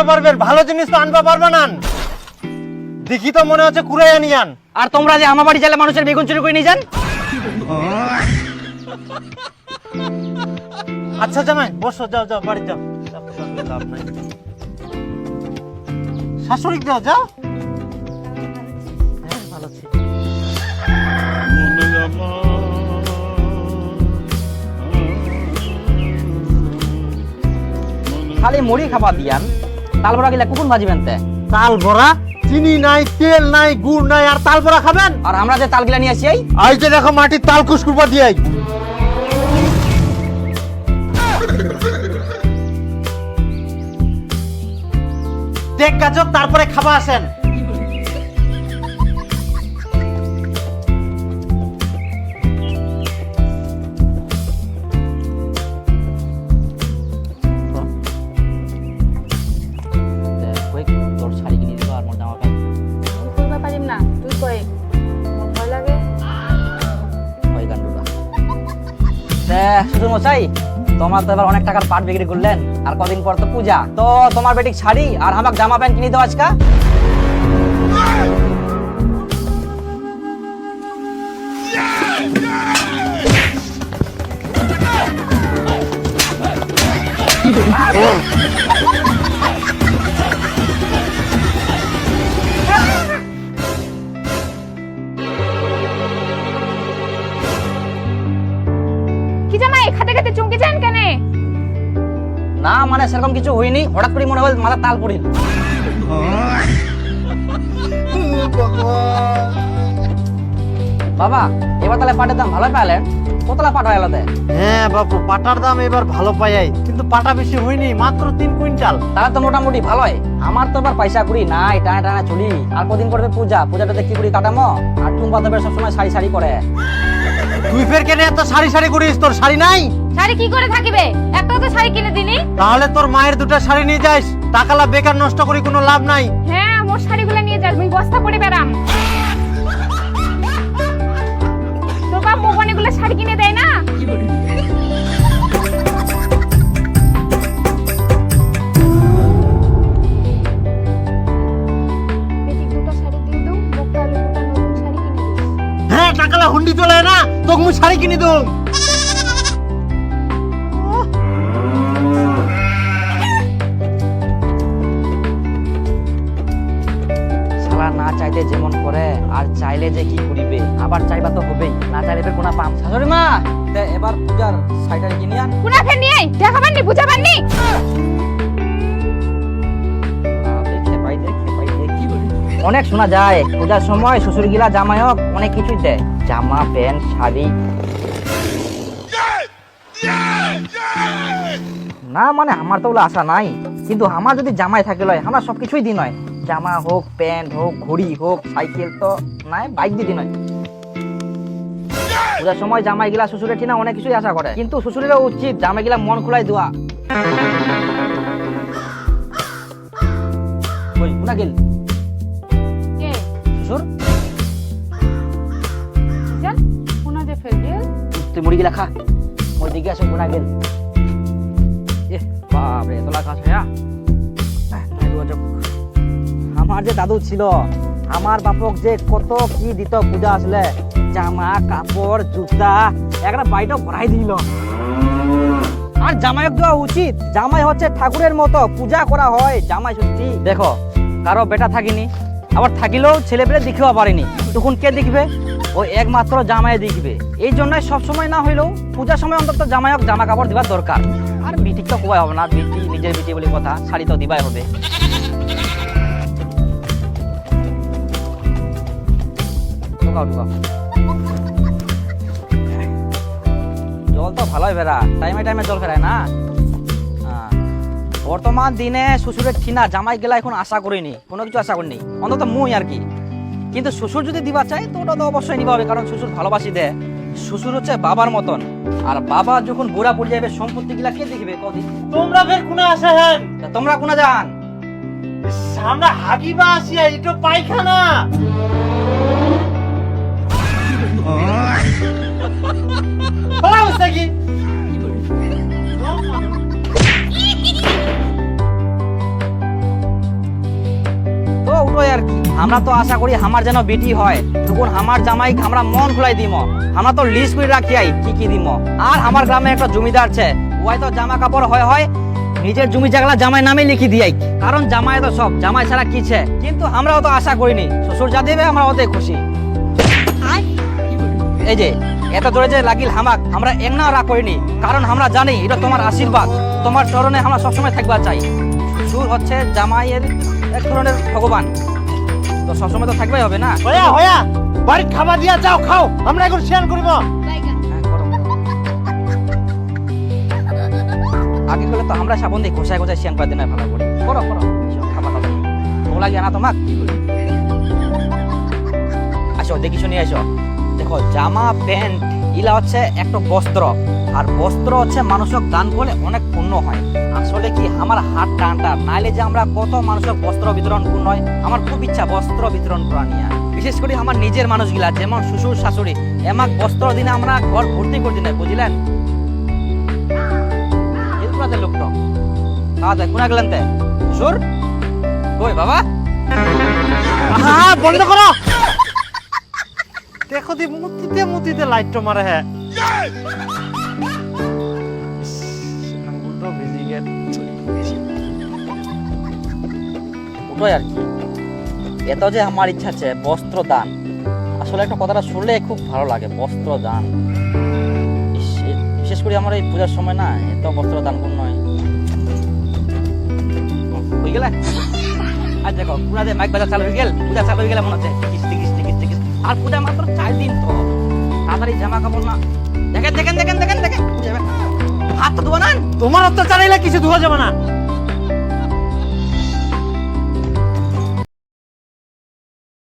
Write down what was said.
আনবা পারবেন ভালো জিনিস তো আনবা পারবে না। দেখি তো মনে হচ্ছে কুড়াইয়া নিয়ান আর তোমরা যে আমার বাড়ি গেলে মানুষের বেগুন চুরি করে নিয়ে যান? আচ্ছা জামাই বসো যাও যাও বাড়ি যাও। লাভ নাই শাশুড়ি যাও। যাও হ্যাঁ, ভালো। খালি মুড়ি খাবার দিয়ান। তাল বড়া গিলা কুকুন ভাজিবেন তে? তাল ভরা চিনি নাই তেল নাই গুড় নাই আর তাল ভরা খাবেন? আর আমরা যে তাল গিলা নিয়ে আসি এই? যে দেখো মাটির তাল কুসকুপা দিয়ে দেখ গাজক তারপরে খাবা আসেন। শুধু মশাই তোমার তো এবার অনেক টাকার পাট বিক্রি করলেন, আর কদিন পর তো পূজা। তো তোমার বেটিক শাড়ি আর আমাকে জামা প্যান্ট কিনে দাও আজকা। কি মানে সেরকম কিছু হয়নি হঠাৎ করে মনে হয় মাথা তাল পড়িল বাবা এবার তাহলে পাটের দাম ভালো পেলেন কতলা পাট হয় এলাতে? হ্যাঁ বাবু পাটার দাম এবার ভালো পাই কিন্তু পাটা বেশি হয়নি মাত্র তিন কুইন্টাল। তাহলে তো মোটামুটি ভালোই। আমার তো এবার পয়সা কুড়ি নাই টানা টানা চলি আর কদিন করবে পূজা পূজাটাতে কি করি কাটামো? আর টুম্পা তো বেশ সবসময় শাড়ি শাড়ি করে তুই ফের কেনে এত সারি সারি করিস তোর শাড়ি নাই? শাড়ি কি করে থাকিবে? একটা তো শাড়ি কিনে দিনি তাহলে তোর মায়ের দুটো শাড়ি নিয়ে যাস। টাকালা বেকার নষ্ট করি কোনো লাভ নাই। হ্যাঁ মোর শাড়িগুলো নিয়ে যাস আমি বস্তা পরে বেরাম তোর বাপ মোক অনেকগুলো শাড়ি কিনে দেয় না? হ্যাঁ টাকালা হুন্ডি চলে না তোকে মুই শাড়ি কিনে দেবো। আর চাইলে যে কি করিবে? আবার চাইবা তো হবেই না চাইলে ফের কোনা পাম? শাশুড়ি মা! তে এবার পূজার শাড়িটা কিনে আন? কুনা ফের নিয়ে আয়, দেখাবার নি বুঝাবার নি? অনেক শোনা যায় পূজার সময় শ্বশুর গিলা জামাই হোক অনেক কিছুই দেয়। জামা প্যান্ট শাড়ি। না মানে আমার তো ওগুলো আশা নাই কিন্তু আমার যদি জামাই থাকে লয় আমার সব কিছুই দিন হয় জামা হোক প্যান্ট হোক ঘড়ি হোক সাইকেল তো নাই বাইক দিয়ে দিন হয় পূজার সময় জামাই গিলা শ্বশুরের ঠিনা অনেক কিছুই আশা করে। কিন্তু শ্বশুরেরও উচিত জামাই গিলা মন খোলাই দেওয়া। ওই কোনা গেল? শ্বশুর? তুই মুড়ি গিলা? খা। মোর দিকে আসো কোনা গেল। এ বাপরে তোলা খাস হ্যাঁ। আমার যে দাদু ছিল, আমার বাপক যে কত কি দিত পূজা আসলে, জামা, কাপড়, জুতা একটা বাড়িটা ভরাই দিল। আর জামাইক দেওয়া উচিত। জামাই হচ্ছে ঠাকুরের মতো, পূজা করা হয়, জামাই সত্যি। দেখো, কারও বেটা থাকিনি, আবার থাকিলেও ছেলে পেলে দেখিও পারেনি। তখন কে দেখবে? ও একমাত্র জামাই দেখবে। এই জন্য সবসময় না হইলেও পূজার সময় অন্তত জামাইক জামা কাপড় দিবার দরকার। আর বিটি তো কোয়াই হবে না, বিটি নিজের বিটি বলে কথা, শাড়ি তো দিবাই হবে। ঢুকাও ঢুকাও জল তো ভালোই ফেরা টাইমে টাইমে জল ফেরায় না? হ্যাঁ। বর্তমান দিনে শ্বশুরের ঠিনা জামাই গেলা এখন আশা করিনি কোনো কিছু আশা করিনি অন্তত মুই আর কি। কিন্তু শ্বশুর যদি দিবা চাই তো ওটা তো অবশ্যই নিবা হবে কারণ শ্বশুর ভালোবাসি দেয় শ্বশুর হচ্ছে বাবার মতন আর বাবা যখন বুড়া পড়ে যাবে সম্পত্তি গুলা কে দেখবে? কদিন তোমরা ফের কোনে আসে হেন তোমরা কোনা যান? সামনে হাগিবা আসিয়া এটা পায়খানা। আমরা তো আশা করি আমার যেন বেটি হয়। তখন আমার জামাই আমরা মন খুলাই দিম। আমরা তো লিস্ট করে রাখি আই কি কি দিম। আর আমার গ্রামে একটা জমিদার আছে ওই তো জামা কাপড় হয় হয় নিজের জমি জায়গা জামাই নামে লিখি দিয়াই কারণ জামাই তো সব জামাই ছাড়া কিছে কিন্তু আমরাও তো আশা করিনি শ্বশুর যা দেবে আমরা ওতে খুশি। এই যে এত জোরে যে লাগিল হামাক আমরা একনা রাগ করিনি কারণ আমরা জানি এটা তোমার আশীর্বাদ তোমার চরণে আমরা সবসময় থাকবা চাই। শ্বশুর হচ্ছে জামাইয়ের এক ধরনের ভগবান। তো সবসময় তো থাকবেই হবে না। হয়া হয়া বাড়ির খাবার দিয়া যাও খাও আমরা এখন শেয়ার করব। হ্যাঁ। আগে হলে তো আমরা সাবন দিয়ে ঘষায় ঘষায় শিয়াং করে দিন ভালো করে। করো করো। খাবার দাবার ভোগ লাগে না তোমাক? আসো দেখি শুনি আসো। দেখো জামা প্যান্ট ইলা হচ্ছে একটা বস্ত্র। আর বস্ত্র হচ্ছে মানুষক দান করলে অনেক পুণ্য হয়। আমার হাত টানটা নাইলে যে আমরা কত মানুষক বস্ত্র বিতরণ হয়, আমার খুব ইচ্ছা বস্ত্র বিতরণ করা নিয়ে। বিশেষ করে আমার নিজের মানুষগুলা, যেমন শ্বশুর, শাশুড়ি এমাক বস্ত্র দিনে আমরা ঘর ভর্তি করে দিনে বুঝলেন? লোকটা খাওয়া দাওয়া কোনা গেলেন শ্বশুর? কই, বাবা? বন্ধ করো। দেখো দি, মুতিতে মুতিতে লাইট মারে হ্যাঁ। ওটাই আর কি। এত যে আমার ইচ্ছা আছে বস্ত্র দান আসলে একটা কথাটা শুনলে খুব ভালো লাগে বস্ত্র দান বিশেষ করে আমার এই পূজার সময় না, এত বস্ত্র দান কোন নয়। হয়ে গেলে? আর দেখো, পুরা যে মাইক বাজার চালু হয়ে গেল, পূজা চালু হয়ে গেলে মনে হচ্ছে টিকিস টিকিস টিকিস টিকিস আর পূজা মাত্র চার দিন তো। তাড়াতাড়ি জামা কাপড় না দেখেন দেখেন দেখেন দেখেন দেখেন। হাত তো ধোয়া না। তোমার অত্যাচার এলে কিছু ধোয়া যাবে না।